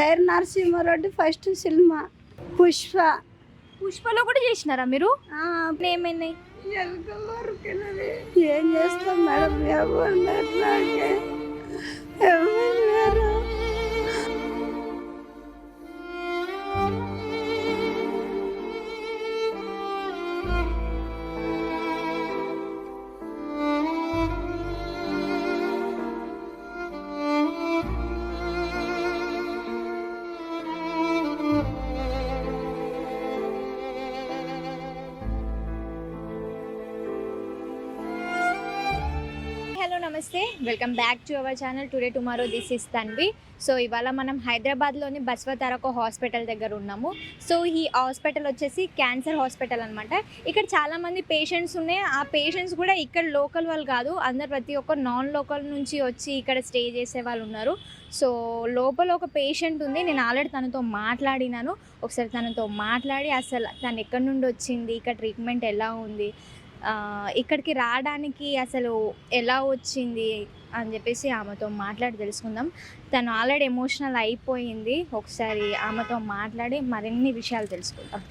Sye Raa Narasimha Reddy first cinema. Pushpa. పుష్పలో కూడా చేసినారా మీరు. ఏం చేస్తాం మేడం? ఎవరు నమస్తే welcome back to our channel. Today tomorrow this is Tanvi. So ఇవాళ మనం హైదరాబాద్లోని బస్వతారకో హాస్పిటల్ దగ్గర ఉన్నాము. సో ఈ హాస్పిటల్ వచ్చేసి క్యాన్సర్ హాస్పిటల్ అనమాట ఇక్కడ చాలామంది పేషెంట్స్ ఉన్నాయి. ఆ పేషెంట్స్ కూడా ఇక్కడ లోకల్ వాళ్ళు కాదు. అందరు ప్రతి ఒక్క నాన్ లోకల్ నుంచి వచ్చి ఇక్కడ స్టే చేసే వాళ్ళు ఉన్నారు. సో లోపల ఒక పేషెంట్ ఉంది. నేను ఆల్రెడీ తనతో మాట్లాడినాను. ఒకసారి తనతో మాట్లాడి అసలు తను ఎక్కడి నుండి వచ్చింది? ఇక్కడ ట్రీట్మెంట్ ఎలా ఉంది? ఇక్కడికి రావడానికి అసలు ఎలా వచ్చింది అని చెప్పేసి ఆమెతో మాట్లాడి తెలుసుకుందాం. తను ఆల్రెడీ ఎమోషనల్ అయిపోయింది. ఒకసారి ఆమెతో మాట్లాడి మరిన్ని విషయాలు తెలుసుకుందాం.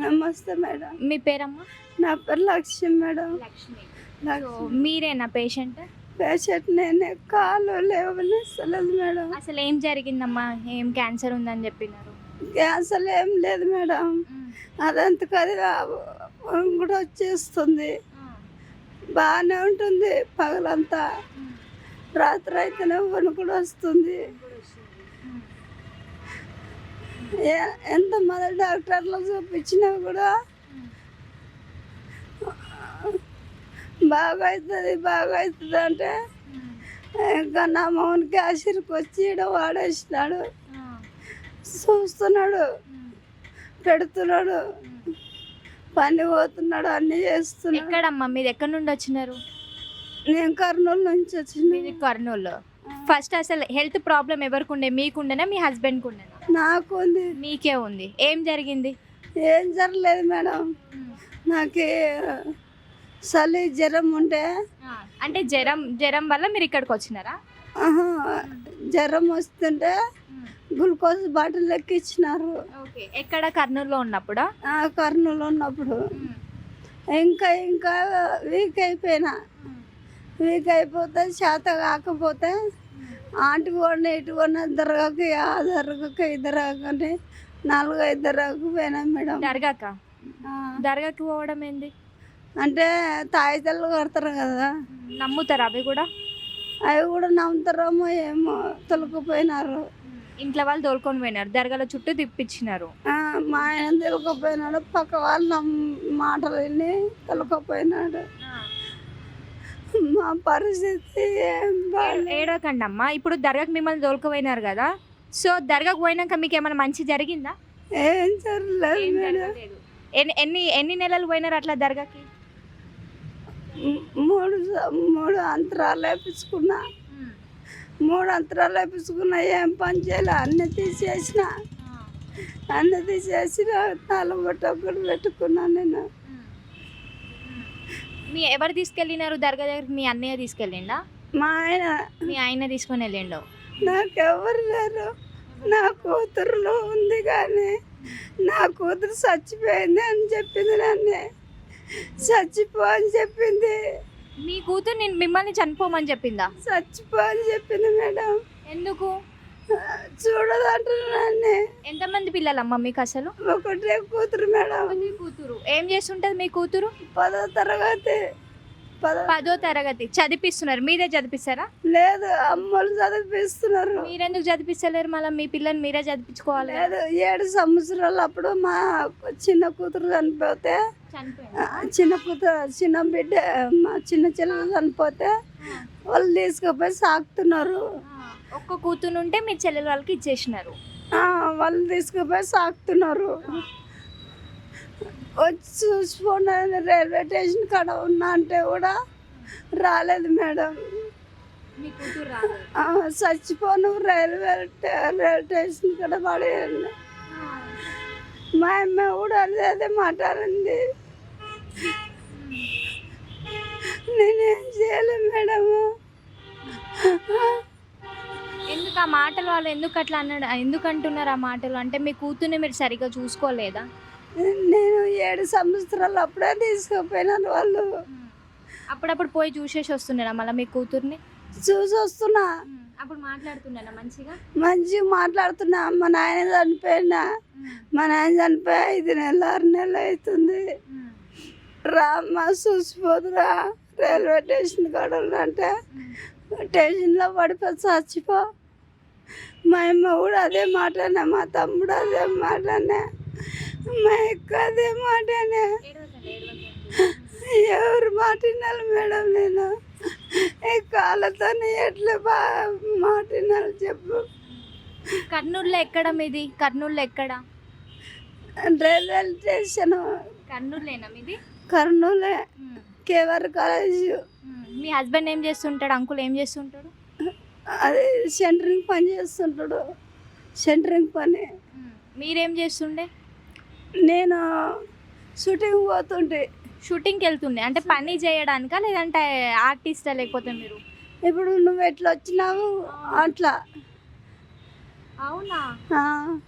నమస్తే మేడం. మీ పేరమ్మా? నా పేరు లక్ష్మి మేడం. లక్ష్మి. మీరేనా పేషెంట్? పేషెంట్ నేనే. కాలు లేవనిస్తలేదు మేడం. అసలు ఏం జరిగిందమ్మా? ఏం క్యాన్సర్ ఉందని చెప్పినారు? క్యాన్సర్ ఏం లేదు మేడం. అదంతకు అది కూడా వచ్చేస్తుంది. బాగానే ఉంటుంది పగలంతా. రాత్రి అయితేనే వణుకుడు వస్తుంది. ఏ- ఎంతమంది డాక్టర్లు చూపించినా కూడా బాగా అవుతుంది బాగా అవుతుంది అంటే ఇంకా నా మౌనికి ఆశీర్కి వచ్చి వాడేసినాడు. చూస్తున్నాడు. పెడుతున్నాడు. పని పోతున్నాడు అన్ని చేస్తున్నాడు. ఎక్కడమ్మా? మీరు ఎక్కడి నుండి వచ్చినారు? నేను కర్నూలు నుంచి మీది వచ్చిన కర్నూలు. ఫస్ట్ అసలు హెల్త్ ప్రాబ్లం ఎవరికి ఉండే? మీకుండేనా? మీ హస్బెండ్కి ఉండేనా? నాకు ఉంది. మీకే ఉంది. ఏం జరిగింది? ఏం జరగలేదు మేడం. నాకు చలి జ్వరం ఉంటే అంటే జ్వరం జ్వరం వల్ల మీరు ఇక్కడికి వచ్చినారా? జ్వరం వస్తుంటే గ్లూకోజ్ బాటిల్ ఎక్కిచ్చినారు ఓకే. ఎక్కడ? కర్నూలులో ఉన్నప్పుడా? ఆ కర్నూలు ఉన్నప్పుడు. ఇంకా ఇంకా వీక్ అయిపోయినా. వీక్ అయిపోతే చేత కాకపోతే ఆంటి కొన్న ఇటు కొన్న దర్గాకి ఈ దర్గాకి నాలుగు ఐదు దర్గాకి పోయినా మేడం. దర్గాక? ఆ, దర్గాకి పోవడం ఏంది? అంటే తాయితలు కడతారు కదా. నమ్ముతారా అవి కూడా? అవి కూడా నమ్ముతారేమో ఏమో తొలకపోయినారు ఇంట్లో వాళ్ళు తోలుకొని పోయినారు దర్గాల చుట్టూ తిప్పించినారు. మా ఆయన తొలకపోయినాడు పక్క వాళ్ళు మాటలు విని తొలకపోయినాడు. మా పరిస్థితి. ఏడకండి అమ్మా ఇప్పుడు దర్గాకి మిమ్మల్ని తోలుకుపోయినారు కదా సో దర్గాకు పోయినాక మీకు ఏమైనా మంచి జరిగిందా? ఏం జరగలేదు. ఎన్ని ఎన్ని ఎన్ని నెలలు పోయినారు అట్లా దర్గాకి? మూడు మూడు అంతరాలు వేపించుకున్నా. మూడు అంతరాలు వేపించుకున్నా ఏం పని చేయలే. అన్ని తీసేసిన. అన్ని తీసేసిన తలబొట్ట ఒకటి పెట్టుకున్నా నేను. మీ ఎవరు తీసుకెళ్ళినారు దర్గా దగ్గరికి? మీ అన్నయ్య తీసుకెళ్ళిండా? మా ఆయన. మీ ఆయన తీసుకొని వెళ్ళిండు? నాకెవరు లేరు. నా కూతురులో ఉంది కానీ నా కూతురు చచ్చిపోయింది అని చెప్పింది నన్ను. చచ్చిపో అని చెప్పింది. మీ కూతురు నేను మిమ్మల్ని చనిపోమని చెప్పిందా? చచ్చిపో అని చెప్పింది మేడం. ఎందుకు? చూడదంటున్నాను ఎంతమంది పిల్లలమ్మ మీకు అసలు? ఒకటే కూతురు మేడం. మీ కూతురు. ఏం చేస్తుంటది మీ కూతురు? పదో తరగతి. పదో తరగతి. చదివిస్తున్నారు మీరే చదివిస్తారా లేదు అమ్మలు చదివిస్తున్నారు మీరెందుకు చదివిస్తలేరు మళ్ళీ మీ పిల్లని మీరే చదివించుకోవాలి. లేదు ఏడు సంవత్సరాలు అప్పుడు మా చిన్న కూతురు చనిపోతే చిన్న కూతురు చిన్న బిడ్డ మా చిన్న చెల్లెలు చనిపోతే వాళ్ళు తీసుకుపోయి సాకుతున్నారు. ఒక్క కూతురు ఉంటే మీ చెల్లెలు వాళ్ళకి ఇచ్చేసినారు. వాళ్ళు తీసుకుపోయి సాకుతున్నారు. వచ్చి చూసిపోయిన రైల్వే స్టేషన్ కాడ ఉన్నా అంటే కూడా రాలేదు మేడం. చచ్చిపోను రైల్వే రైల్వే స్టేషన్ కాడ పడేయండి. మా అమ్మ కూడా అదే మాట్లాడింది నేనేం చేయలేం మేడము ఎందుకు ఆ మాటలు వాళ్ళు ఎందుకు అట్లా అన్నాడు? ఎందుకు అంటున్నారు ఆ మాటలు? అంటే మీ కూతుర్ని మీరు సరిగ్గా చూసుకోలేదా? నేను ఏడు సంవత్సరాలు అప్పుడే తీసుకుపోయినాను వాళ్ళు. అప్పుడప్పుడు పోయి చూసేసి వస్తున్నారా మళ్ళీ మీ కూతుర్ని? చూసి వస్తున్నా. అప్పుడు మంచిగా? మంచిగా మాట్లాడుతున్నా. మా నాయన చనిపోయినా. మా నాయన చనిపోయి ఐదు నెలలు ఆరు నెలలు అవుతుంది రామ్మ చూసిపోదురా రైల్వే స్టేషన్ కాడ అంటే స్టేషన్లో పడిపోయి చచ్చిపో. మా అమ్మ కూడా అదే మాటనే మా తమ్ముడు అదే మాటనే మా అక్క అదే మాటనే. ఎవరు మాట వినాలి మేడం నేను? కాళ్ళతో ఎట్లా బా మాట వినాలి చెప్పు. కర్నూలులో ఎక్కడ మీది? కర్నూలులో ఎక్కడ? Railway station. కర్నూలులేనా మీది? కర్నూలే. కేవర్ కాలేజ్. మీ హస్బెండ్ ఏం చేస్తుంటాడు? అంకుల్ ఏం చేస్తుంటాడు? అది సెంటరింగ్ పని చేస్తుంటాడు. సెంటరింగ్ పని. మీరేం చేస్తుండే? నేను షూటింగ్ పోతుంటే. షూటింగ్కి వెళ్తుండే. అంటే పని చేయడానికా లేదంటే ఆర్టిస్టా లేకపోతే మీరు? ఇప్పుడు నువ్వు ఎట్లా వచ్చినావు? అట్లా. అవునా? ఆ,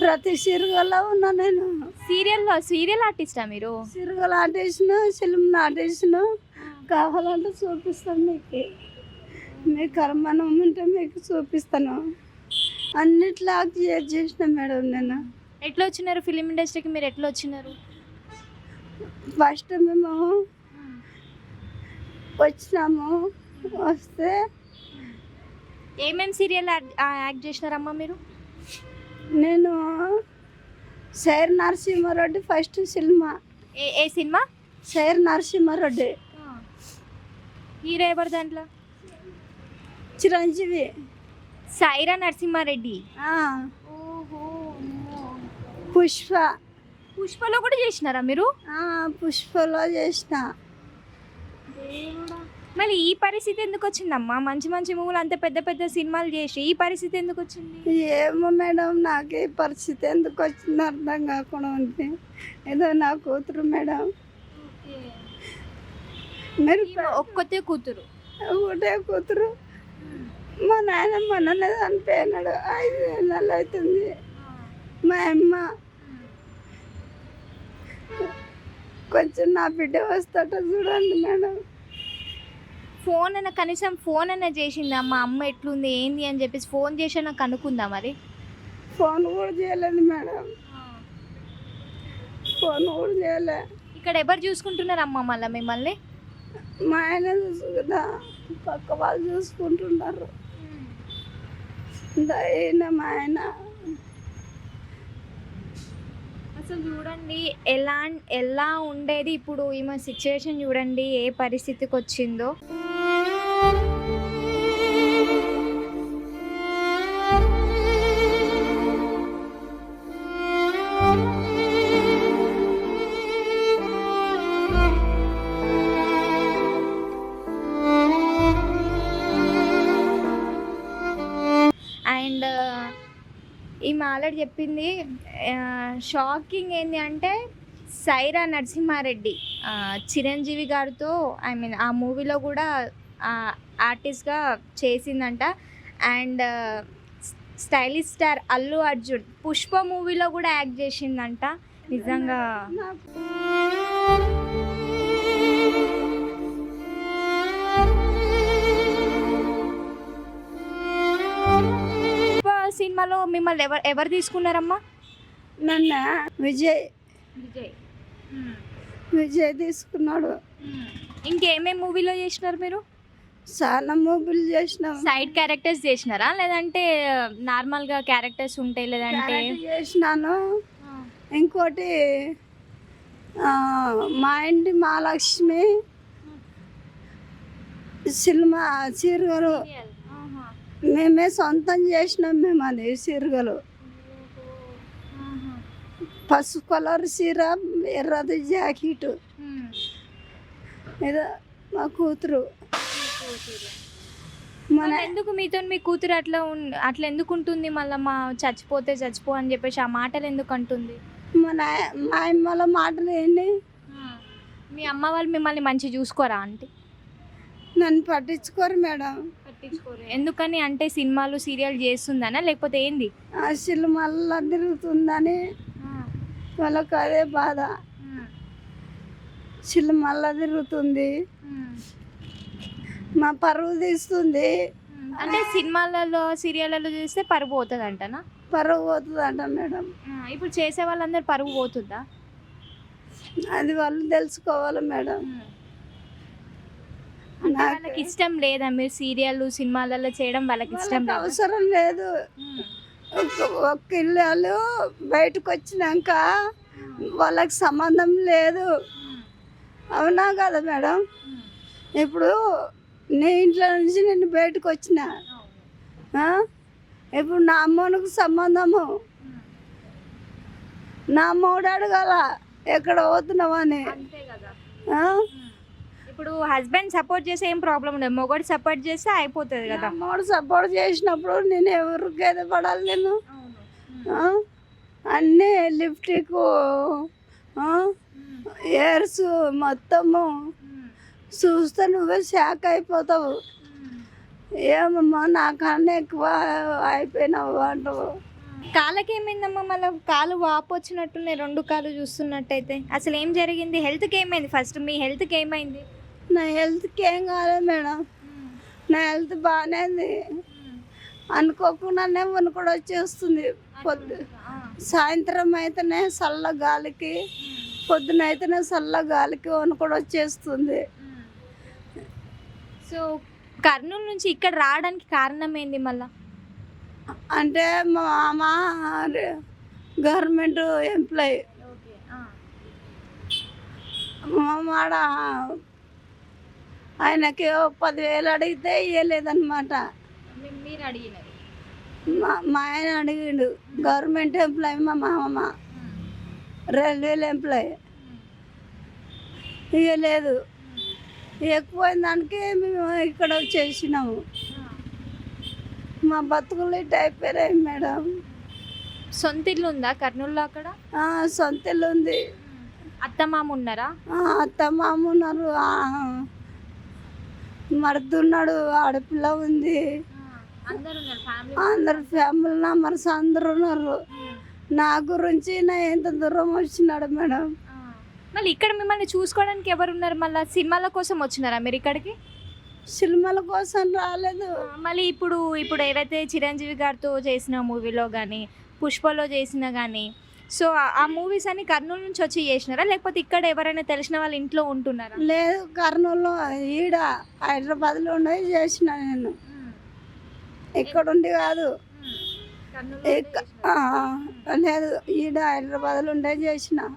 ప్రతి సిరుగలో ఉన్నా నేను. సీరియల్లో సీరియల్ ఆర్టిస్టా మీరు? సిరుగలు ఆటేసిన సినిమా ఆటేసిన కావాలంటే చూపిస్తాను మీకు మీ కర్మనం ఉంటే మీకు చూపిస్తాను. అన్నిట్లో యాక్ట్ చేసిన మేడం నేను. ఎట్లా వచ్చినారు? ఫిలిం ఇండస్ట్రీకి మీరు ఎట్లా వచ్చినారు? ఫస్ట్ మేము వచ్చినాము వస్తే ఏమేం సీరియల్ యాక్ట్ చేసినారమ్మా మీరు? నేను శైర్ నరసింహారెడ్డి ఫస్ట్ సినిమా. ఏ ఏ సినిమా? శైర్ నరసింహారెడ్డి. హీరో ఎవరు దాంట్లో? చిరంజీవి. సైరా నరసింహారెడ్డి? పుష్ప. పుష్పలో కూడా చేసినారా మీరు? ఆ, పుష్పలో చేసిన. మళ్ళీ ఈ పరిస్థితి ఎందుకు వచ్చిందమ్మా? మంచి మంచి మూవీలు అంత పెద్ద పెద్ద సినిమాలు చేసి ఈ పరిస్థితి ఎందుకు వచ్చింది? ఏమో మేడం నాకు ఈ పరిస్థితి ఎందుకు వచ్చిందో అర్థం కాకుండా ఉంది. ఏదో నా కూతురు మేడం. మీరు ఈమె ఒక్కతే కూతురు. ఒకటే కూతురు. మా నాయన మొన్ననే చనిపోయినాడు. ఐదు నెలలు అవుతుంది. మా అమ్మ కొంచెం నా బిడ్డ వస్తాట చూడండి మేడం. ఫోన్ అయినా కనీసం ఫోన్ అయినా చేసిందా మా అమ్మ ఎట్లుంది ఏంది? అని చెప్పేసి ఫోన్ చేసి నాకు కనుక్కుందా మరి? ఫోన్ కూడా చేయలేదు మేడం. ఫోన్ కూడా చేయలే. ఇక్కడ ఎవరు చూసుకుంటున్నారు అమ్మ మళ్ళీ మిమ్మల్ని? మా ఆయన చూసుకుదా పక్క వాళ్ళు చూసుకుంటున్నారు. దయన మా ఆయన. అసలు చూడండి ఎలా ఎలా ఉండేది ఇప్పుడు ఈమె సిచ్యువేషన్ చూడండి ఏ పరిస్థితికి వచ్చిందో ఆల్రెడీ చెప్పింది షాకింగ్ ఏంటి అంటే సైరా నరసింహారెడ్డి చిరంజీవి గారితో ఐ మీన్ ఆ మూవీలో కూడా ఆర్టిస్ట్గా చేసిందంట. And stylish star Allu Arjun Pushpa మూవీలో కూడా యాక్ట్ చేసిందంట. నిజంగా సినిమాలో మిమ్మల్ని ఎవరు ఎవరు తీసుకున్నారమ్మా? నన్ను. విజయ్. విజయ్. విజయ్ తీసుకున్నాడు. ఇంకేమేం మూవీలో చేసినారు మీరు? చాలా మూవీలు చేసినాం. సైడ్ క్యారెక్టర్స్ చేసినారా? లేదంటే నార్మల్గా క్యారెక్టర్స్ ఉంటాయి లేదంటే? చేసినాను. ఇంకోటి మా ఇంటి మహాలక్ష్మి సినిమా చీరగలు మేమే సొంతం చేసినాం మేము అది చీరగలు పసుపు కలర్ చీర ఎర్రది జాకెట్. ఏదో మా కూతురు. మన ఎందుకు మీతో మీ కూతురు అట్లా అట్లా ఎందుకు ఉంటుంది? మళ్ళీ మా చచ్చిపోతే చచ్చిపో అని చెప్పేసి ఆ మాటలు ఎందుకు అంటుంది? మా నాయ మా అమ్మల మాటలు ఏంటి? మీ అమ్మ వాళ్ళు మిమ్మల్ని మంచి చూసుకోరా ఆంటీ? నన్ను పట్టించుకోరు మేడం. పట్టించుకోరు. ఎందుకని? అంటే సినిమాలు సీరియల్ చేస్తుందనా? లేకపోతే ఏంది? ఆ సిల్లు మళ్ళా తిరుగుతుందని వాళ్ళకి అదే బాధ. చిల్లు మళ్ళా తిరుగుతుంది. మా పరువు తీస్తుంది. అంటే సినిమాలలో సీరియళ్ళలో చూస్తే పరుగు పోతుంది అంటనా పరువు పోతుందంట మేడం. ఇప్పుడు చేసే వాళ్ళందరూ పరుగు పోతుందా? అది వాళ్ళు తెలుసుకోవాలి మేడం. వాళ్ళకి ఇష్టం లేదా? మీరు సీరియల్ సినిమాలలో చేయడం వాళ్ళకి ఇష్టం వాళ్ళకి లేదా? అవసరం లేదు. ఒక- ఒక ఇల్లు బయటకు వచ్చినాక వాళ్ళకి సంబంధం లేదు. అవునా కదా మేడం? ఇప్పుడు నీ ఇంట్లో నుంచి నేను బయటకు వచ్చిన. ఆ? ఇప్పుడు నా అమ్మనికి సంబంధము. నా అమ్మోడు అడగాల ఎక్కడ పోతున్నావని అంతే కదా. ఆ? ఇప్పుడు హస్బెండ్ సపోర్ట్ చేస్తే ఏం ప్రాబ్లం ఉండదు మొగడు సపోర్ట్ చేస్తే అయిపోతుంది కదా. అమ్మోడు సపోర్ట్ చేసినప్పుడు నేను ఎవరికి ఏదో పడాలి నేను ఆ? అన్నీ లిప్టిక్ ఇయర్స్ మొత్తము చూస్తే నువ్వే షాక్ అయిపోతావు. ఏమమ్మా నాకన్నా ఎక్కువ అయిపోయినావు అంటావు. కాళ్ళకి ఏమైందమ్మా మళ్ళీ కాలు వాపు వచ్చినట్టున్నాయి రెండు కాళ్ళు చూస్తున్నట్టయితే. అసలు ఏం జరిగింది? హెల్త్కి ఏమైంది? ఫస్ట్ మీ హెల్త్కి ఏమైంది? నా హెల్త్కి ఏం కాలేదు మేడం. నా హెల్త్ బాగానే ఉంది అనుకోకుండానే కూడా వచ్చేస్తుంది పొద్దు. సాయంత్రం అయితేనే చల్ల గాలికి పొద్దున అయితేనే చల్ల గాలికి కూడా వచ్చేస్తుంది. సో కర్నూలు నుంచి ఇక్కడ రావడానికి కారణం ఏంది మళ్ళా? అంటే మా మామ గవర్నమెంట్ ఎంప్లాయ్. మా మాడ ఆయనకి పదివేలు అడిగితే ఇవ్వలేదన్నమాట మా ఆయన అడిగిండు గవర్నమెంట్ ఎంప్లాయ్ మా మామ. రైల్వేల ఎంప్లాయ్. ఇవ్వలేదు ఎక్కువైన దానికి మేము ఇక్కడ వచ్చేసినాము మా బతుకులు ఇటు అయిపోయాయి మేడం. సొంత ఇల్లు ఉందా కర్నూలులో అక్కడ? సొంత ఇల్లు ఉంది. అత్తమామ ఉన్నారా? ఆ, అత్త మామ ఉన్నారు ఆ, మరుదున్నాడు ఆడపిల్ల ఉంది. అందరు ఫ్యామిలీ అందరు ఫ్యామిలీ మెంబర్స్ అందరు ఉన్నారు. నా గురించి నా ఎంత దూరం వచ్చినాడు మేడం. మళ్ళీ ఇక్కడ మిమ్మల్ని చూసుకోవడానికి ఎవరు ఉన్నారు? మళ్ళీ సినిమాల కోసం వచ్చినారా మీరు ఇక్కడికి? సినిమాల కోసం రాలేదు. మళ్ళీ ఇప్పుడు ఇప్పుడు ఏవైతే చిరంజీవి గారితో చేసిన మూవీలో కానీ పుష్పలో చేసిన కానీ సో ఆ- మూవీస్ అన్ని కర్నూలు నుంచి వచ్చి చేసినారా? లేకపోతే ఇక్కడ ఎవరైనా తెలిసిన వాళ్ళ ఇంట్లో ఉంటున్నారా? లేదు కర్నూలు ఈడ హైదరాబాద్లో ఉండేది చేసిన నేను. ఇక్కడుండి కాదు. ఇక్క- ఆ, లేదు ఈడ హైదరాబాద్లో ఉండే చేసిన.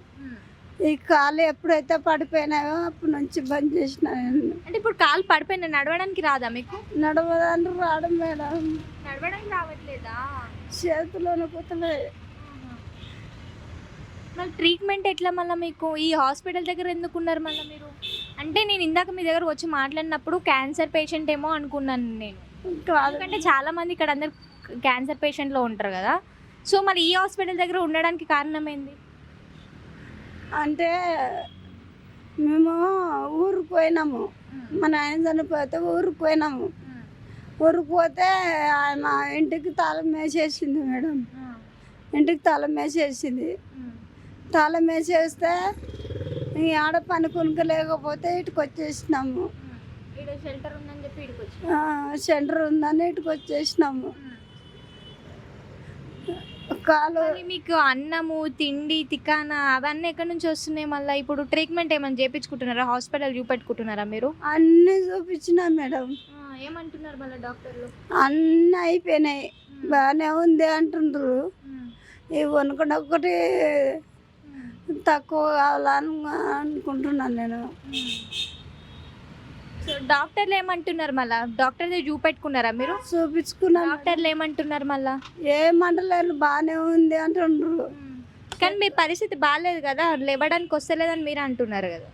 ఈ కాలు ఎప్పుడైతే పడిపోయినాయో అప్పటి నుంచి బంద్ చేసిన నేను. అంటే ఇప్పుడు కాలు పడిపోయిన నడవడానికి రాదా మీకు? నడవడానికి రావడం మేడం. నడవడానికి రావట్లేదా? చేతిలోనే కుతలే మళ్ళీ ట్రీట్మెంట్ ఎట్లా మళ్ళీ మీకు? ఈ హాస్పిటల్ దగ్గర ఎందుకు ఉన్నారు మళ్ళీ మీరు? అంటే నేను ఇందాక మీ దగ్గర వచ్చి మాట్లాడినప్పుడు క్యాన్సర్ పేషెంట్ ఏమో అనుకున్నాను నేను. ఎందుకంటే చాలా మంది ఇక్కడ అందరు క్యాన్సర్ పేషెంట్లో ఉంటారు కదా. సో మరి ఈ హాస్పిటల్ దగ్గర ఉండడానికి కారణం ఏంది? అంటే మేము ఊరికి పోయినాము. మా నాయన చనిపోతే ఊరికి పోయినాము. ఊరికి పోతే ఆయన ఇంటికి తాళం వేసేసింది మేడం. ఇంటికి తాళం వేసేసింది. తాళం వేసేస్తే ఈ ఆడ పని లేకపోతే ఇటుకు వచ్చేసినాము. సెంటర్ ఉందని ఇటుకు వచ్చేసినాము. కాలు మీకు అన్నము తిండి తికానా అవన్నీ ఎక్కడి నుంచి వస్తున్నాయి మళ్ళీ? ఇప్పుడు ట్రీట్మెంట్ ఏమైనా చేయించుకుంటున్నారా హాస్పిటల్ చూపెట్టుకుంటున్నారా మీరు? అన్నీ చూపించినా మేడం. ఏమంటున్నారు మళ్ళీ డాక్టర్లు? అన్నీ అయిపోయినాయి. బాగానే ఉంది అంటుండ్రు. ఈ వనుకుండా ఒకటి తక్కువ కావాలని అనుకుంటున్నాను నేను. సో డాక్టర్లు ఏమంటున్నారు మళ్ళా? డాక్టర్ చూపెట్టుకున్నారా మీరు? చూపించుకున్నాను. డాక్టర్లు ఏమంటున్నారు మళ్ళా? ఏమంటలేరు బాగానే ఉంది అంటుండ్రు. కానీ మీ పరిస్థితి బాగాలేదు కదా లేవడానికి వస్తలేదని మీరు అంటున్నారు కదా.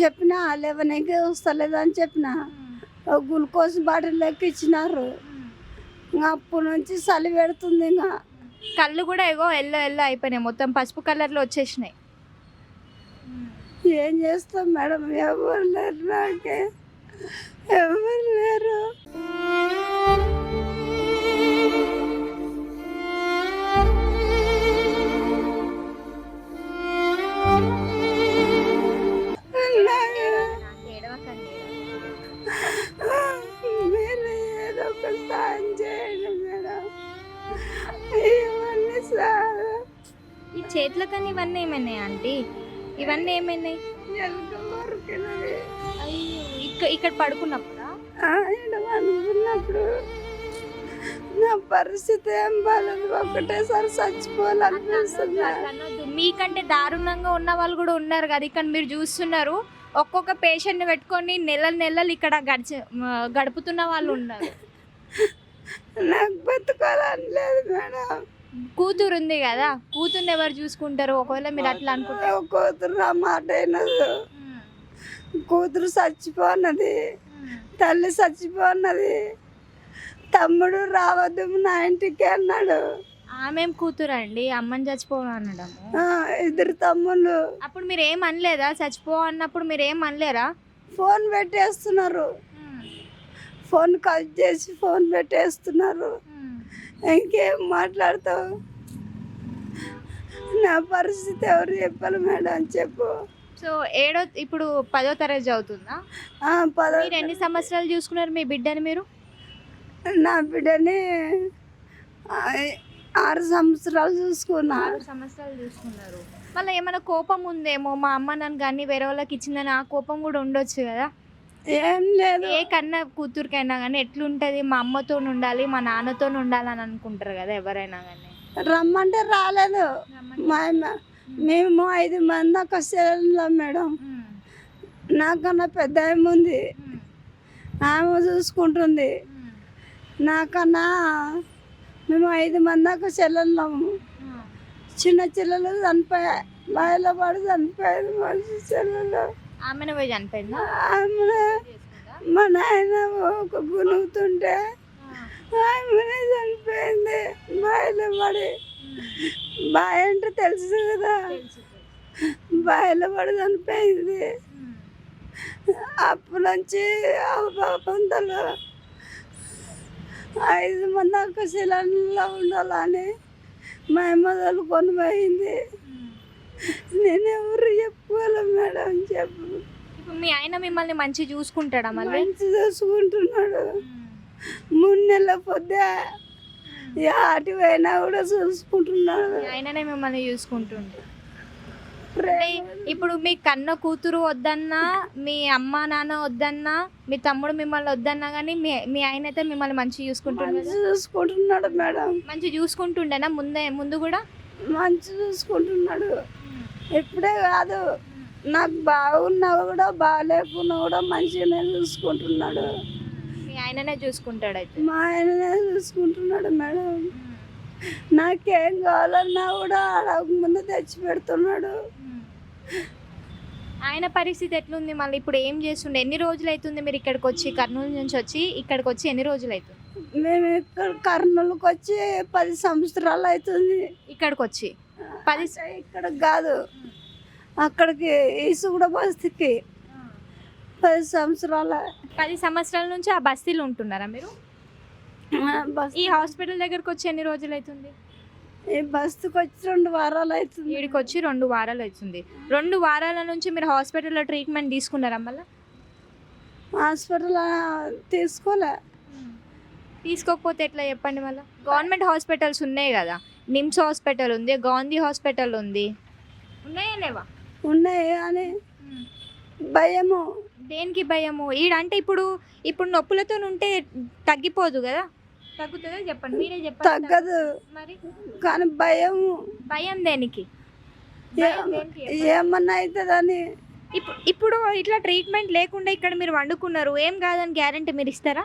చెప్పిన లేవనీకి వస్తలేదు అని చెప్పిన గ్లూకోజ్ బాటిల్ లెక్క ఇచ్చినారు ఇంకా అప్పటి నుంచి చలి పెడుతుంది ఇంకా. కళ్ళు కూడా ఏగో ఎల్లో ఎల్లో అయిపోయినాయి. మొత్తం పసుపు కలర్లో వచ్చేసినాయి. ఏం చేస్తాం మేడం? ఎవరు లేరు నాకే. ఎవరు లేరు. చేతులకని ఇవన్నీ ఏమైనాయి ఆంటీ? ఇవన్నీ ఏమైనాయి? ఇక్కడ ఇక్కడ పడుకున్నప్పుడా నా పరిస్థితి ఏం బాగాలేదు ఒకటేసారి చచ్చిపోవాలనిపిస్తుంది. మీకంటే దారుణంగా ఉన్న వాళ్ళు కూడా ఉన్నారు కదా ఇక్కడ మీరు చూస్తున్నారు. ఒక్కొక్క పేషెంట్ని పెట్టుకొని నెలలు నెలలు ఇక్కడ గడిచి గడుపుతున్న వాళ్ళు ఉన్నారు. నాకు బతుకోవాలని లేదు మేడం. కూతురు ఉంది కదా కూతుర్ని ఎవరు చూసుకుంటారు? ఒకవేళ మీరు అట్లా అనుకుంటే. ఓ కూతురు నా మాట అయినదు కూతురు చచ్చిపోన్నది. తల్లి చచ్చిపోన్నది. తమ్ముడు రావద్దు నా ఇంటికి అన్నాడు. ఆమెం కూతురు అండి? అమ్మని చచ్చిపోను ఇద్దరు తమ్ముళ్ళు. అప్పుడు మీరు ఏం అనలేదా? చచ్చిపో అన్నప్పుడు మీరు ఏం అనలేరా? ఫోన్ పెట్టేస్తున్నారు. ఫోన్ కట్ చేసి ఫోన్ పెట్టేస్తున్నారు. ఇంకేం మాట్లాడతావు? నా పరిస్థితి ఎవరు చెప్పాలి మేడం చెప్పు. సో ఏడో ఇప్పుడు పదో తరగతి చదువుతుందా? ఆ, పద మీరు ఎన్ని సంవత్సరాలు చూసుకున్నారు మీ బిడ్డని మీరు? నా బిడ్డని ఆ, ఆరు సంవత్సరాలు చూసుకున్నా. ఆరు సంవత్సరాలు చూసుకున్నారు. మళ్ళీ ఏమైనా కోపం ఉందేమో మా అమ్మ నన్ను కానీ వేరే వాళ్ళకి ఇచ్చిందని ఆ కోపం కూడా ఉండొచ్చు కదా. ఏం లేదు. ఏ కన్నా కూతురికైనా కానీ ఎట్లుంటది? మా అమ్మతో ఉండాలి మా నాన్నతో ఉండాలి అని అనుకుంటారు కదా ఎవరైనా కానీ రమ్మంటే రాలేదు. మా మేము ఐదు మంది ఒక సెల్లో మేడం. నాకన్నా పెద్ద ఉంది. ఆమె చూసుకుంటుంది. నాకన్నా మేము ఐదు మంది ఒక చెల్లెళ్ళము చిన్న చెల్లెలు చనిపోయా బాయిలో పడి చనిపోయేది మంచి చెల్లెలు ఆమెను పోయి చనిపోయిందా? ఆమె మా నాయన ఒక గునుగుతుంటే ఆమెనే చనిపోయింది. బాయిలో పడి. బాయ్ అంటే తెలుసు కదా. బాయిలో పడి చనిపోయింది. అప్పటి నుంచి ఆ పాపంతలో ఐదు మంది ఒక శిలంలో ఉండాలని మా అమ్మ పోయింది. నేను ఎవరు చెప్పుకోవాలి మేడం చెప్పు. ఇప్పుడు మీ ఆయన మిమ్మల్ని మంచి చూసుకుంటాడా మళ్ళీ? మంచి చూసుకుంటున్నాడు. మూడు నెలల పొద్దే ఆటి పోయినా కూడా చూసుకుంటున్నాడు. ఆయననే మిమ్మల్ని చూసుకుంటుండే. ఇప్పుడు మీ కన్న కూతురు వద్దన్నా మీ అమ్మ నాన్న వద్దన్నా మీ తమ్ముడు మిమ్మల్ని వద్దన్నా కానీ మీ మీ ఆయన అయితే మిమ్మల్ని మంచి చూసుకుంటుండే మంచి చూసుకుంటున్నాడు మేడం. మంచి చూసుకుంటుండేనా ముందే ముందు కూడా? మంచి చూసుకుంటున్నాడు. ఇప్పుడే కాదు నాకు బాగున్నా కూడా బాగాలేకున్నా కూడా మంచిగానే చూసుకుంటున్నాడు. మీ ఆయననే చూసుకుంటాడు అయితే మా ఆయననే చూసుకుంటున్నాడు మేడం. నాకేం కావాలన్నా కూడా ముందు తెచ్చి పెడుతున్నాడు. ఆయన పరిస్థితి ఎట్లుంది? మళ్ళీ ఇప్పుడు ఏం చేస్తుండే? ఎన్ని రోజులు అవుతుంది మీరు ఇక్కడికి వచ్చి కర్నూలు నుంచి వచ్చి ఇక్కడికి వచ్చి ఎన్ని రోజులు అవుతుంది మేము ఇక్కడ కర్నూలుకి వచ్చి పది సంవత్సరాలు అవుతుంది. ఇక్కడికి వచ్చి పది ఇక్కడ కాదు. అక్కడికి ఈసుగూడ బస్తీకి. పది సంవత్సరాల పది సంవత్సరాల నుంచి ఆ బస్తీలో ఉంటున్నారా మీరు? బస్ ఈ హాస్పిటల్ దగ్గరకు వచ్చి ఎన్ని రోజులు అవుతుంది? ఈ బస్సుకి వచ్చి రెండు వారాలు అవుతుంది. వీడికి వచ్చి రెండు వారాలు అవుతుంది. రెండు వారాల నుంచి మీరు హాస్పిటల్లో ట్రీట్మెంట్ తీసుకున్నారా మళ్ళీ? హాస్పిటల్ తీసుకోలే. తీసుకోకపోతే ఎట్లా చెప్పండి మళ్ళీ? గవర్నమెంట్ హాస్పిటల్స్ ఉన్నాయి కదా. నిమ్స్ హాస్పిటల్ ఉంది గాంధీ హాస్పిటల్ ఉంది. ఉన్నాయా లేవా? ఉన్నాయి కానీ భయము. దేనికి భయము? ఈడంటే ఇప్పుడు ఇప్పుడు నొప్పులతో ఉంటే తగ్గిపోదు కదా. తగ్గుతుందా చెప్పండి? మీరే చెప్పండి. తగ్గదు. మరి? కానీ భయం భయం దేనికి? ఏమన్నా అవుతుందని ఇప్పుడు ఇప్పుడు ఇట్లా ట్రీట్మెంట్ లేకుండా ఇక్కడ మీరు వండుకున్నారు ఏం కాదని గ్యారంటీ మీరు ఇస్తారా?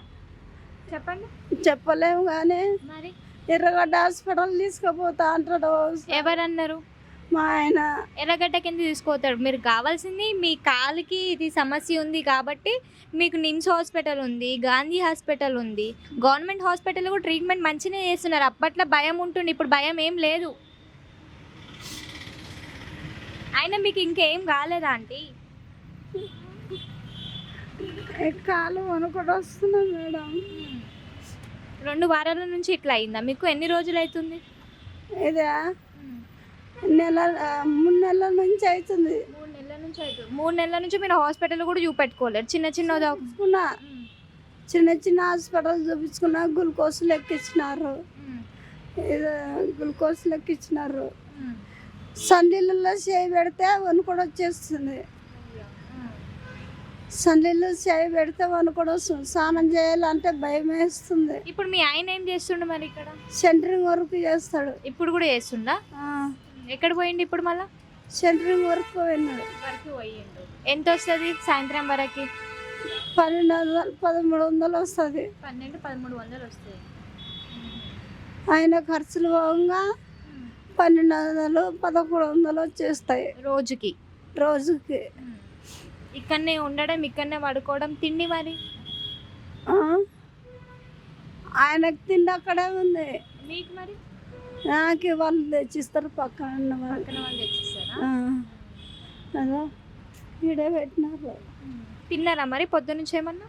చెప్పండి. చెప్పలేము కానీ మరి? ఎర్రగడ్డ హాస్పిటల్ తీసుకుపోతా అంటాడు. ఎవరన్నారు? మా ఆయన. ఎర్రగడ్డ కింద తీసుకోతాడు మీరు కావాల్సింది మీ కాలుకి ఇది సమస్య ఉంది కాబట్టి మీకు నిమ్స్ హాస్పిటల్ ఉంది గాంధీ హాస్పిటల్ ఉంది. గవర్నమెంట్ హాస్పిటల్ కూడా ట్రీట్మెంట్ మంచిగా చేస్తున్నారు. అప్పట్లో భయం ఉంటుంది ఇప్పుడు భయం ఏం లేదు. అయినా మీకు ఇంకేం కాలేదా ఆంటీ? కాలు వణుకుడు వస్తుంది మేడం. రెండు వారాల నుంచి ఇట్లా అయిందా? మీకు ఎన్ని రోజులు అవుతుంది? ఇదే నెల మూడు నెలల నుంచి అవుతుంది. మూడు నెలల నుంచి అవుతుంది. మూడు నెలల నుంచి మీరు హాస్పిటల్ కూడా చూపెట్టుకోలేరు? చిన్న చిన్న చూపించుకున్నా. చిన్న చిన్న హాస్పిటల్ చూపించుకున్నా గ్లూకోజ్ లెక్కించినారు గ్లూకోజ్ లెక్కించినారు సండీలలో చేయి పెడితే వణుకుడు వచ్చేస్తుంది. సండీలు చేయి పెడితే వస్తుంది స్నానం చేయాలంటే భయం వేస్తుంది. ఇప్పుడు మీ ఆయన ఏం చేస్తుండే మరి ఇక్కడ? సెంటరింగ్ వర్క్ చేస్తాడు. ఇప్పుడు కూడా చేస్తుండా? ఎక్కడ పోయిండు ఇప్పుడు మళ్ళా? సెంటరింగ్ వర్క్ పోయినాడు. వరకు పోయిండు. ఎంత వస్తుంది సాయంత్రం వరకు? పన్నెండు వందలు పదమూడు వందలు వస్తుంది. పన్నెండు పదమూడు వందలు వస్తాయి ఆయన ఖర్చులు పోగా పన్నెండు వందలు పదకొండు వందలు వచ్చేస్తాయి. రోజుకి. రోజుకి. ఇక్కడనే ఉండడం ఇక్కడనే పడుకోవడం తిండి మరి? ఆయనకు తిండి అక్కడే ఉంది. మీకు మరి? నాకు వాళ్ళు తెచ్చిస్తారు పక్కన ఉన్న వాళ్ళు. పక్కన వాళ్ళు తెచ్చిస్తారా? ఆ. అదో ఈడే పెట్టినారు. తిన్నారా మరి పొద్దు నుంచి ఏమన్నా?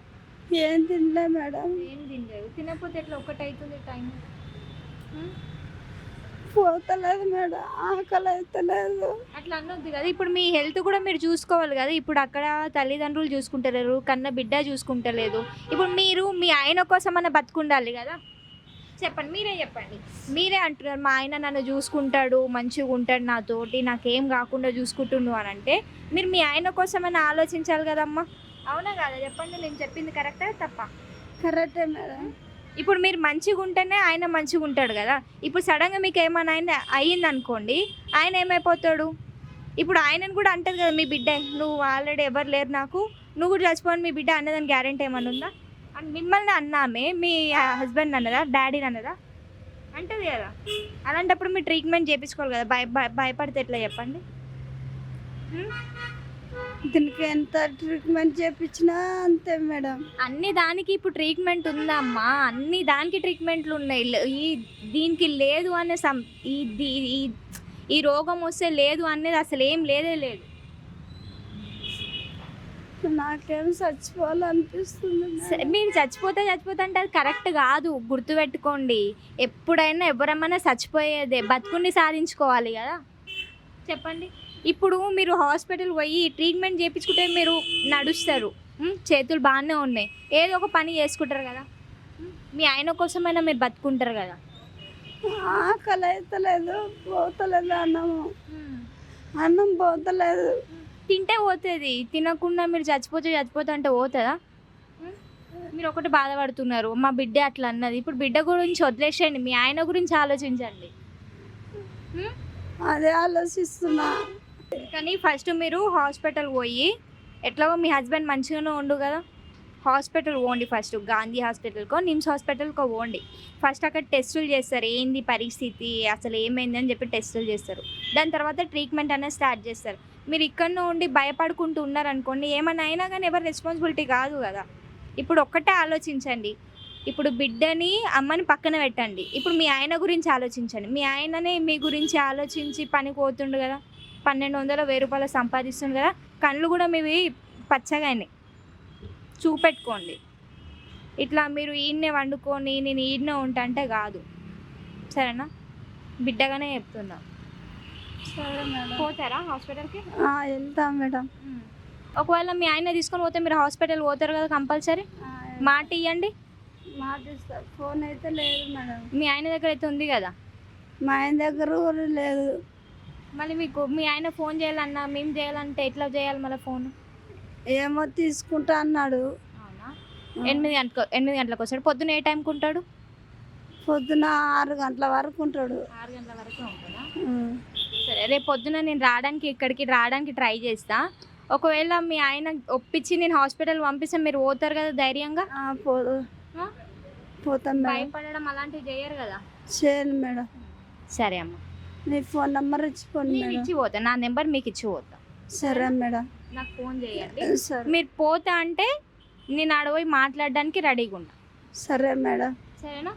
ఏం తినలే మేడం. ఏం తినలేదు. తినకపోతే ఎట్లా ఒకటి అవుతుంది టైం పోతలేదు మేడం. ఆకలి అవుతలేదు అట్లా అనొద్దు కదా. ఇప్పుడు మీ హెల్త్ కూడా మీరు చూసుకోవాలి కదా. ఇప్పుడు అక్కడ తల్లిదండ్రులు చూసుకుంటలేరు కన్న బిడ్డ చూసుకుంటలేదు. ఇప్పుడు మీరు మీ ఆయన కోసం అన్న బతుకుండాలి కదా. చెప్పండి మీరే చెప్పండి. మీరే అంటున్నారు మా ఆయన నన్ను చూసుకుంటాడు మంచిగా ఉంటాడు నాతోటి నాకేం కాకుండా చూసుకుంటుండు అని అంటే మీరు మీ ఆయన కోసమైనా ఆలోచించాలి కదమ్మా. అవునా కదా? చెప్పండి నేను చెప్పింది కరెక్టా తప్ప? కరెక్టే మేడం. ఇప్పుడు మీరు మంచిగా ఉంటేనే ఆయన మంచిగా ఉంటాడు కదా. ఇప్పుడు సడన్గా మీకు ఏమైనా ఆయన అయ్యింది అనుకోండి ఆయన ఏమైపోతాడు? ఇప్పుడు ఆయనను కూడా అంటది కదా మీ బిడ్డ నువ్వు ఆల్రెడీ ఎవరు లేరు నాకు నువ్వు కూడా చచ్చిపోని మీ బిడ్డ అన్నదాని గ్యారంటీ ఏమైనా ఉందా? అండ్ మిమ్మల్ని అన్నామే మీ హస్బెండ్ అన్నదా డాడీని అన్నదా? అంటది కదా. అలాంటప్పుడు మీరు ట్రీట్మెంట్ చేయించుకోవాలి కదా భయ భయపడితే ఎట్లా చెప్పండి? దీనికి ఎంత ట్రీట్మెంట్ చేపించినా అంతే మేడం. అన్ని దానికి ఇప్పుడు ట్రీట్మెంట్ ఉందమ్మా. అన్ని దానికి ట్రీట్మెంట్లు ఉన్నాయి. ఈ దీనికి లేదు అనే సం ఈ ఈ రోగం వస్తే లేదు అనేది అసలు ఏం లేదే లేదు. నాకేం చచ్చిపోవాలనిపిస్తుంది. మీరు చచ్చిపోతే చచ్చిపోతే అంటే అది కరెక్ట్ కాదు. గుర్తుపెట్టుకోండి. ఎప్పుడైనా ఎవరమైనా చచ్చిపోయేదే బతుకుని సాధించుకోవాలి కదా. చెప్పండి. ఇప్పుడు మీరు హాస్పిటల్ పోయి ట్రీట్మెంట్ చేయించుకుంటే మీరు నడుస్తారు? చేతులు బాగానే ఉన్నాయి. ఏదో ఒక పని చేసుకుంటారు కదా? మీ ఆయన కోసమైనా మీరు బతుకుంటారు కదా. ఆకలి అవుతలేదు పోతలేదు అన్నము. అన్నం పోతలేదు. తింటే పోతుంది. తినకుండా మీరు చచ్చిపోతే చచ్చిపోతే అంటే పోతుందా? మీరు ఒకటి బాధపడుతున్నారు. మా బిడ్డ అట్లా అన్నది. ఇప్పుడు బిడ్డ గురించి వదిలేసేయండి. మీ ఆయన గురించి ఆలోచించండి? అదే ఆలోచిస్తున్నా. కానీ ఫస్ట్ మీరు హాస్పిటల్ పోయి ఎట్లాగో మీ హస్బెండ్ మంచిగానే ఉండు కదా. హాస్పిటల్ పోండి ఫస్ట్ గాంధీ హాస్పిటల్కో నిమ్స్ హాస్పిటల్కో పోండి. ఫస్ట్ అక్కడ టెస్టులు చేస్తారు ఏంది పరిస్థితి అసలు ఏమైంది అని చెప్పి టెస్టులు చేస్తారు. దాని తర్వాత ట్రీట్మెంట్ అనేది స్టార్ట్ చేస్తారు. మీరు ఇక్కడ ఉండి భయపడుకుంటూ ఉన్నారనుకోండి ఏమైనా అయినా కానీ ఎవరి రెస్పాన్సిబిలిటీ కాదు కదా. ఇప్పుడు ఒక్కటే ఆలోచించండి. ఇప్పుడు బిడ్డని అమ్మని పక్కన పెట్టండి. ఇప్పుడు మీ ఆయన గురించి ఆలోచించండి. మీ ఆయననే మీ గురించి ఆలోచించి పనికి పోతుండు కదా. పన్నెండు వందల వెయ్యి రూపాయలు సంపాదిస్తుంది కదా. కళ్ళు కూడా మీవి పచ్చగా అయినాయి. చూపెట్టుకోండి. ఇట్లా మీరు ఈయన్నే వండుకొని నేను ఈయన్నే ఉంటా అంటే కాదు. సరేనా? బిడ్డగానే చెప్తున్నా. పోతారా హాస్పిటల్కి? వెళ్తాం మేడం. ఒకవేళ మీ ఆయన తీసుకొని పోతే మీరు హాస్పిటల్ పోతారు కదా కంపల్సరీ? మాట ఇవ్వండి మాట ఫోన్ అయితే లేదు మేడం. మీ ఆయన దగ్గర అయితే ఉంది కదా? మా ఆయన దగ్గర లేదు. మళ్ళీ మీకు మీ ఆయన ఫోన్ చేయాలన్నా మేము చేయాలంటే ఎట్లా చేయాలి మళ్ళీ ఫోన్? ఏమో తీసుకుంటా అన్నాడు. అవునా? ఎనిమిది గంటలకు ఎనిమిది గంటలకు వస్తాడు. పొద్దున ఏ టైంకి ఉంటాడు? పొద్దున ఆరు గంటల వరకు ఉంటాడు. ఆరు గంటల వరకు ఉంటుందా ఉం. సరే రేపు పొద్దున నేను రావడానికి ఇక్కడికి రావడానికి ట్రై చేస్తా. ఒకవేళ మీ ఆయన ఒప్పించి నేను హాస్పిటల్ పంపిస్తే మీరు పోతారు కదా ధైర్యంగా? పోతాం భయపడడం అలాంటివి చేయరు కదా? చేయను మేడం. సరే అమ్మ. నీ ఫోన్ నెంబర్ ఇచ్చిపోండి నేను మేడం. ఇచ్చి పోతా నా నెంబర్ మీకు ఇచ్చి పోతా సరే మేడం. నాకు ఫోన్ చేయండి. సరే. మీరు పోతా అంటే నేను ఆడపోయి మాట్లాడడానికి రెడీగా ఉంటా సరే మేడం. సరేనా?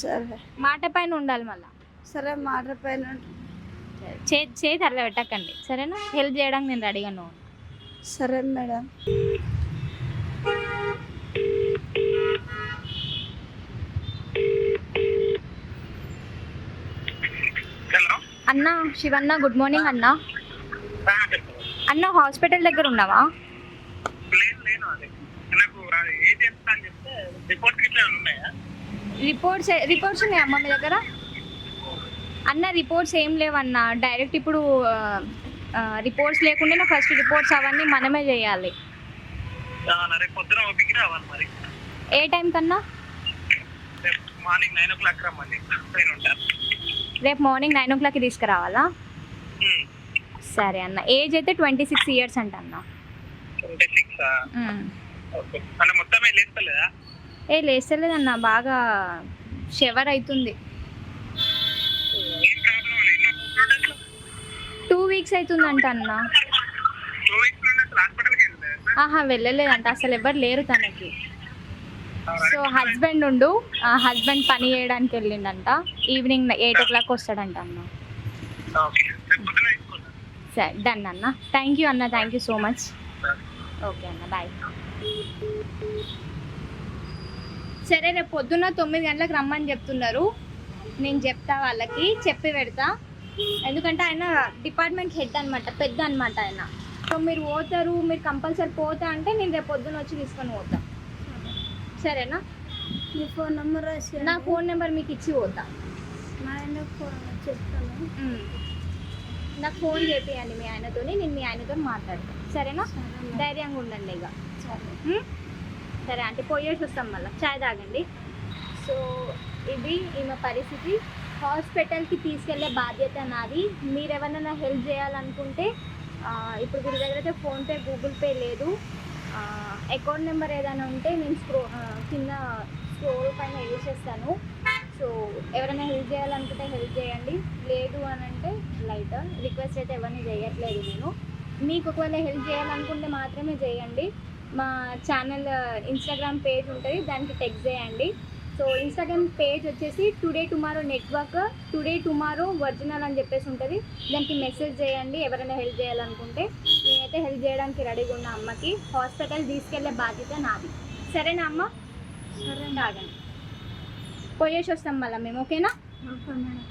సరే. మాట పైన ఉండాలి మళ్ళీ. సరే మాట పైన చే చేతి అట్లా పెట్టకండి. సరేనా? హెల్ప్ చేయడానికి నేను రెడీగా ఉన్నాను సరే మేడం. అన్న శివన్న గుడ్ మార్నింగ్ అన్న. అన్న హాస్పిటల్ దగ్గర ఉన్నావా? రిపోర్ట్స్ రిపోర్ట్స్ ఉన్నాయి? అమ్మ మీ దగ్గర? అన్న రిపోర్ట్స్ ఏం లేవన్న. డైరెక్ట్ ఇప్పుడు రిపోర్ట్స్ లేకుండా ఫస్ట్ రిపోర్ట్స్ అవన్నీ మనమే చేయాలి. ఏ టైం కన్నా? మార్నింగ్ నైన్ ఓ క్లాక్ రమ్మండి ఉంటాను రేపు మార్నింగ్ నైన్ ఓ క్లాక్కి తీసుకురావాలా? సరే అన్న. ఏజ్ అయితే ట్వంటీ సిక్స్ ఇయర్స్ అంట అన్న. ఏ లేస్తలేదన్న. బాగా షెవర్ అవుతుంది టూ వీక్స్ అవుతుందంట అన్న. ఆహా వెళ్ళలేదంట. అసలు ఎవరు లేరు తనకి. సో హస్బెండ్ ఉండు. హస్బెండ్ పని చేయడానికి వెళ్ళిండంట. ఈవినింగ్ ఎయిట్ ఓ క్లాక్ వస్తాడంట అన్న. సరే డన్ అన్న. థ్యాంక్ యూ అన్న. Thank you so much okay అన్న. బాయ్ సరే రేపు పొద్దున్న తొమ్మిది గంటలకు రమ్మని చెప్తున్నారు. నేను చెప్తా వాళ్ళకి చెప్పి పెడతా. ఎందుకంటే ఆయన డిపార్ట్మెంట్ హెడ్ అనమాట పెద్ద అనమాట ఆయన. సో మీరు పోతారు మీరు కంపల్సరీ పోతా అంటే నేను రేపు పొద్దున్న వచ్చి తీసుకొని పోతా. సరేనా? నీ ఫోన్ నెంబర్ రాసి నా ఫోన్ నెంబర్ మీకు ఇచ్చి పోతా. మా ఆయన ఫోన్ చెప్తాను. నాకు ఫోన్ చేపియండి మీ ఆయనతో నేను మీ ఆయనతో మాట్లాడతాను సరేనా? ధైర్యంగా ఉండండి ఇక. సరే. అంటే పోయేసి వస్తాం మళ్ళీ. చాయ్ తాగండి. సో ఇది ఈమె పరిస్థితి. హాస్పిటల్కి తీసుకెళ్ళే బాధ్యత నాది. మీరు ఎవరైనా హెల్ప్ చేయాలనుకుంటే ఇప్పుడు వీరి దగ్గర అయితే ఫోన్పే గూగుల్ పే లేదు. అకౌంట్ నెంబర్ ఏదైనా ఉంటే నేను స్క్రో కింద స్క్రోల్ పైన వేసేస్తాను సో ఎవరైనా హెల్ప్ చేయాలనుకుంటే హెల్ప్ చేయండి. లేదు అని అంటే లైట్ రిక్వెస్ట్ అయితే ఎవరిని చేయట్లేదు నేను. మీకు ఒకవేళ హెల్ప్ చేయాలనుకుంటే మాత్రమే చేయండి. మా ఛానల్ ఇన్స్టాగ్రామ్ పేజ్ ఉంటుంది. దానికి టెక్స్ట్ చేయండి. సో ఇన్స్టాగ్రామ్ పేజ్ వచ్చేసి today tomorrow network today tomorrow original అని చెప్పేసి ఉంటుంది. దానికి మెసేజ్ చేయండి ఎవరైనా హెల్ప్ చేయాలనుకుంటే. నేనైతే హెల్ప్ చేయడానికి రెడీగా ఉన్న అమ్మకి. హాస్పిటల్ తీసుకెళ్ళే బాధ్యత నాది. సరేనా అమ్మ? సరే తాగండి పోయేసి వస్తాం మళ్ళీ మేము ఓకేనా? Okay madam.